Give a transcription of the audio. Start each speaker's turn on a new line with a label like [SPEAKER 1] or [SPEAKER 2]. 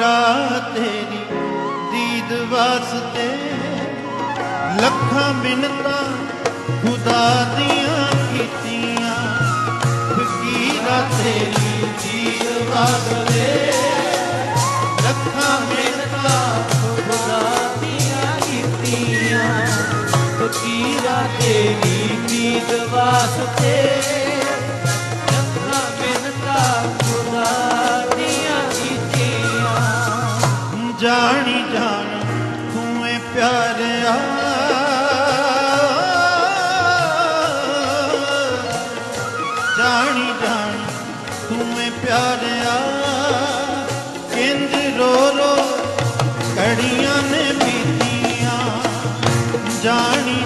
[SPEAKER 1] ਫਕੀਰਾ ਤੇਰੀ ਦੀਦ ਵਾਸਤੇ। ਲੱਖਾਂ ਮਿੰਨਤਾਂ ਖੁਦਾ ਦੀਆਂ ਕੀਤੀਆਂ। ਫਕੀਰਾ ਤੇਰੀ ਦੀਦ ਵਾਸਤੇ। ਲੱਖਾਂ ਮਿੰਨਤਾਂ
[SPEAKER 2] ਖੁਦਾ ਦੀਆਂ ਕੀਤੀਆਂ। ਫਕੀਰਾ ਤੇਰੀ ਮੀਤ ਵਾਸਤੇ। ਜਾਣੀ ਜਾਣ ਤੂੰ ਏ ਪਿਆਰਿਆ।
[SPEAKER 1] ਜਾਣੀ ਜਾਣ ਤੂੰ ਏ ਪਿਆਰਿਆ। ਕਿੰਜ ਰੋ ਰੋ ਕੜੀਆਂ ਨੇ ਬੀਤੀਆਂ। ਜਾਣੀ